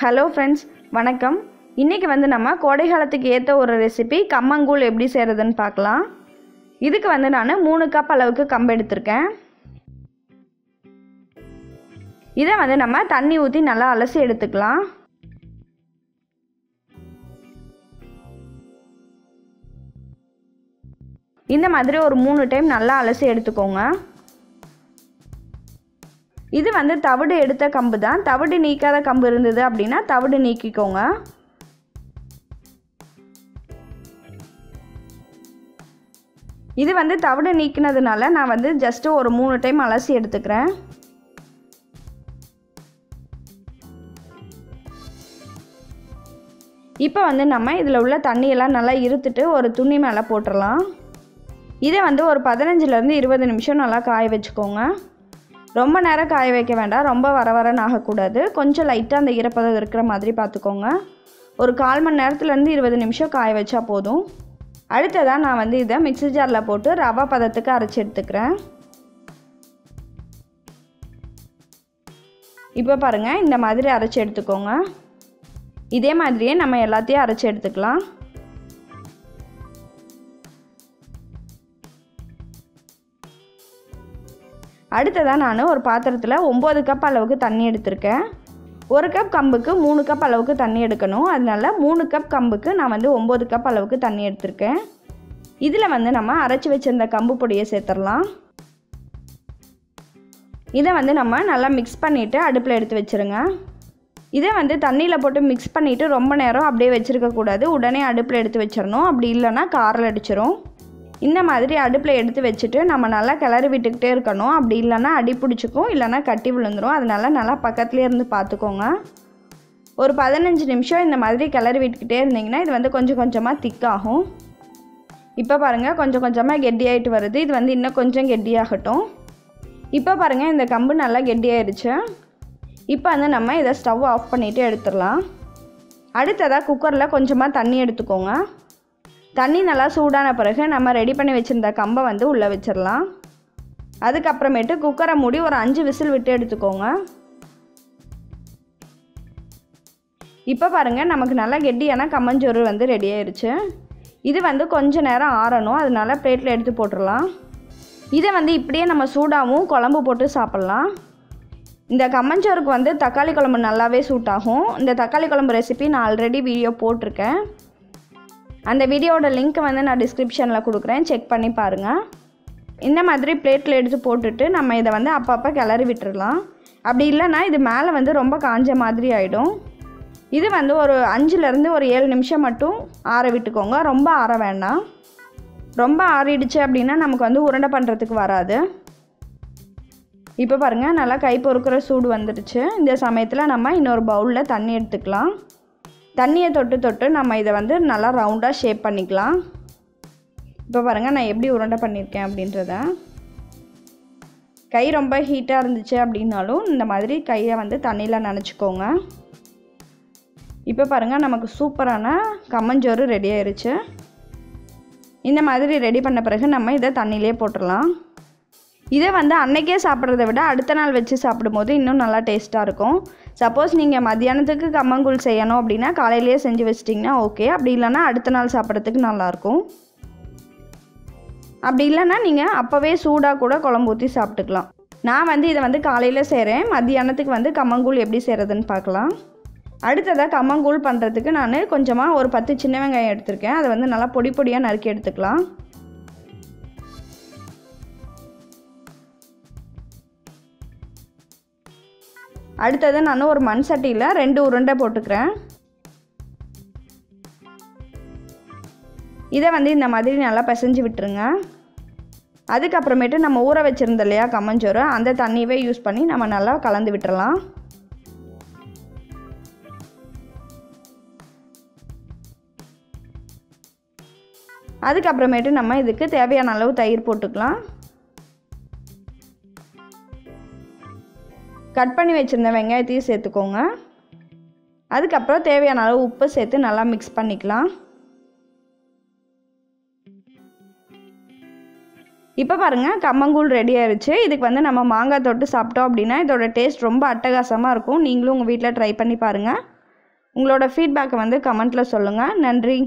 Hello friends வணக்கம். இன்றைக்கி வந்து நம்ம கோடை காலத்துக்கு ஏற்ற ஒரு ரெசிபி கம்மங்கூழ் எப்படி செய்கிறதுன்னு பார்க்கலாம். இதுக்கு வந்து நான் மூணு கப் அளவுக்கு கம்பு எடுத்திருக்கேன். இதை வந்து நம்ம தண்ணி ஊற்றி நல்லா அலசி எடுத்துக்கலாம். இந்த மாதிரி ஒரு மூணு டைம் நல்லா அலசி எடுத்துக்கோங்க. இது வந்து தவிடு எடுத்த கம்பு தான் தவிடு நீக்காத கம்பு இருந்தது அப்படின்னா தவிடு நீக்கிக்கோங்க. இது வந்து தவிடு நீக்கினதுனால நான் வந்து ஜஸ்ட்டு ஒரு மூணு டைம் அலசி எடுத்துக்கிறேன். இப்போ வந்து நம்ம இதில் உள்ள தண்ணியெல்லாம் நல்லா இருத்துட்டு ஒரு துணி மேலே போட்டுடலாம் இதை வந்து ஒரு பதினஞ்சுலேருந்து இருபது நிமிஷம் நல்லா காய வச்சுக்கோங்க. ரொம்ப நேரம் காய வைக்க வேண்டாம். ரொம்ப வர வரன்னு ஆகக்கூடாது. கொஞ்சம் லைட்டாக அந்த ஈரப்பதம் இருக்கிற மாதிரி பார்த்துக்கோங்க. ஒரு கால் மணி நேரத்துலேருந்து இருபது நிமிஷம் காய வச்சா போதும். அடுத்ததாக நான் வந்து இதை மிக்சி ஜாரில் போட்டு ரவா பதத்துக்கு அரைச்சி எடுத்துக்கிறேன். இப்போ பாருங்கள் இந்த மாதிரி அரைச்சி எடுத்துக்கோங்க. இதே மாதிரியே நம்ம எல்லாத்தையும் அரைச்சி எடுத்துக்கலாம். அடுத்ததாக நான் ஒரு பாத்திரத்தில் ஒம்பது கப் அளவுக்கு தண்ணி எடுத்திருக்கேன். ஒரு கப் கம்புக்கு மூணு கப் அளவுக்கு தண்ணி எடுக்கணும். அதனால மூணு கப் கம்புக்கு நான் வந்து ஒம்பது கப் அளவுக்கு தண்ணி எடுத்திருக்கேன். இதில் வந்து நம்ம அரைச்சி வச்சுருந்த கம்பு பொடியை சேர்த்துடலாம். இதை வந்து நம்ம நல்லா மிக்ஸ் பண்ணிவிட்டு அடுப்பில் எடுத்து வச்சுருங்க. இதை வந்து தண்ணியில் போட்டு மிக்ஸ் பண்ணிவிட்டு ரொம்ப நேரம் அப்படியே வச்சுருக்கக்கூடாது. உடனே அடுப்பில் எடுத்து வச்சிடணும். அப்படி இல்லைன்னா காரில் அடிச்சிரும். இந்த மாதிரி அடுப்பில் எடுத்து வச்சுட்டு நம்ம நல்லா கிளறி விட்டுக்கிட்டே இருக்கணும். அப்படி இல்லைன்னா அடி பிடிச்சிக்கும் இல்லைன்னா கட்டி விழுந்துடும் அதனால நல்லா பக்கத்துலேயே இருந்து பார்த்துக்கோங்க. ஒரு பதினஞ்சு நிமிஷம் இந்த மாதிரி கிளறி விட்டுக்கிட்டே இருந்தீங்கன்னா இது வந்து கொஞ்சம் கொஞ்சமாக திக்காகும். இப்போ பாருங்கள் கொஞ்சம் கொஞ்சமாக கெட்டியாயிட்டு வருது. இது வந்து இன்னும் கொஞ்சம் கெட்டியாகட்டும். இப்போ பாருங்கள் இந்த கம்பு நல்லா கெட்டியாயிருச்சு இப்போ வந்து நம்ம இதை ஸ்டவ் ஆஃப் பண்ணிவிட்டு எடுத்துடலாம். அடுத்ததாக குக்கரில் கொஞ்சமாக தண்ணி எடுத்துக்கோங்க. தண்ணி நல்லா சூடான பிறகு நம்ம ரெடி பண்ணி வச்சுருந்த கம்பை வந்து உள்ளே வச்சிடலாம் அதுக்கப்புறமேட்டு குக்கரை மூடி ஒரு அஞ்சு விசில் விட்டு எடுத்துக்கோங்க. இப்போ பாருங்கள் நமக்கு நல்லா கெட்டியான கம்மஞ்சோறு வந்து ரெடி ஆயிடுச்சு இது வந்து கொஞ்ச நேரம் ஆறணும் அதனால பிளேட்டில் எடுத்து போட்டுடலாம் இதை வந்து இப்படியே நம்ம சூடாகவும் குழம்பு போட்டு சாப்பிட்லாம். இந்த கம்மஞ்சோறுக்கு வந்து தக்காளி குழம்பு நல்லாவே சூட் ஆகும். இந்த தக்காளி குழம்பு ரெசிபி நான் ஆல்ரெடி வீடியோ போட்டிருக்கேன். அந்த வீடியோட லிங்க்கை வந்து நான் டிஸ்கிரிப்ஷனில் கொடுக்குறேன். செக் பண்ணி பாருங்கள் இந்த மாதிரி பிளேட்டில் எடுத்து போட்டுட்டு நம்ம இதை வந்து அப்பப்போ கிளறி விட்டுடலாம் அப்படி இல்லைன்னா இது மேலே வந்து ரொம்ப காஞ்ச மாதிரி ஆகிடும் இது வந்து ஒரு அஞ்சுலேருந்து ஒரு ஏழு நிமிஷம் மட்டும் ஆற விட்டுக்கோங்க. ரொம்ப ஆற வேண்டாம். ரொம்ப ஆறிடுச்சு அப்படின்னா நமக்கு வந்து உருண்டை பண்ணுறதுக்கு வராது. இப்போ பாருங்கள் நல்லா கை பொறுக்கிற சூடு வந்துடுச்சு. இந்த சமயத்தில் நம்ம இன்னொரு பவுலில் தண்ணி எடுத்துக்கலாம். தண்ணியை தொட்டு தொட்டு நம்ம இதை வந்து நல்லா ரவுண்டாக ஷேப் பண்ணிக்கலாம். இப்போ பாருங்கள் நான் எப்படி உருண்டை பண்ணியிருக்கேன் அப்படின்றத. கை ரொம்ப ஹீட்டாக இருந்துச்சு அப்படின்னாலும் இந்த மாதிரி கையை வந்து தண்ணியில் நினச்சிக்கோங்க. இப்போ பாருங்கள் நமக்கு சூப்பரான கம்மஞ்சோறு ரெடி ஆயிடுச்சு இந்த மாதிரி ரெடி பண்ண பிறகு நம்ம இதை தண்ணியிலே போட்டுடலாம். இதை வந்து அன்னைக்கே சாப்பிட்றத விட அடுத்த நாள் வச்சு சாப்பிடும்போது இன்னும் நல்லா டேஸ்ட்டாக இருக்கும். சப்போஸ் நீங்கள் மத்தியானத்துக்கு கம்மங்கூழ் செய்யணும் அப்படின்னா காலையிலேயே செஞ்சு வச்சிட்டிங்கன்னா ஓகே. அப்படி இல்லைன்னா அடுத்த நாள் சாப்பிட்றதுக்கு நல்லாயிருக்கும். அப்படி இல்லைன்னா நீங்கள் அப்போவே சூடாக கூட குழம்பு ஊற்றி சாப்பிட்டுக்கலாம். நான் வந்து இதை வந்து காலையில் செய்கிறேன் மத்தியானத்துக்கு வந்து கம்மங்கூழ் எப்படி செய்கிறதுன்னு பார்க்கலாம். அடுத்ததாக கம்மங்கூழ் பண்ணுறதுக்கு நான் கொஞ்சமாக ஒரு பத்து சின்ன வெங்காயம் எடுத்திருக்கேன். அதை வந்து நல்லா பொடி பொடியாக நறுக்கி எடுத்துக்கலாம். அடுத்தது நான் ஒரு மண் சட்டியில் ரெண்டு உருண்டை போட்டுக்கிறேன். இதை வந்து இந்த மாதிரி நல்லா பிசைஞ்சு விட்டுருங்க. அதுக்கப்புறமேட்டு நம்ம ஊற வச்சுருந்த இல்லையா கம்மஞ்சோறு அந்த தண்ணியவே யூஸ் பண்ணி நம்ம நல்லா கலந்து விட்டுறலாம். அதுக்கப்புறமேட்டு நம்ம இதுக்கு தேவையான அளவு தயிர் போட்டுக்கலாம். கட் பண்ணி வச்சுருந்த வெங்காயத்தையும் சேர்த்துக்கோங்க. அதுக்கப்புறம் தேவையான அளவு உப்பு சேர்த்து நல்லா மிக்ஸ் பண்ணிக்கலாம். இப்போ பாருங்கள் கம்மங்கூழ் ரெடி ஆயிடுச்சு இதுக்கு வந்து நம்ம மாங்காய் தொட்டு சாப்பிட்டோம் அப்படின்னா இதோட டேஸ்ட் ரொம்ப அட்டகாசமாக இருக்கும். நீங்களும் உங்கள் வீட்டில் ட்ரை பண்ணி பாருங்கள் உங்களோட ஃபீட்பேக்கை வந்து கமெண்ட்டில் சொல்லுங்கள் நன்றி.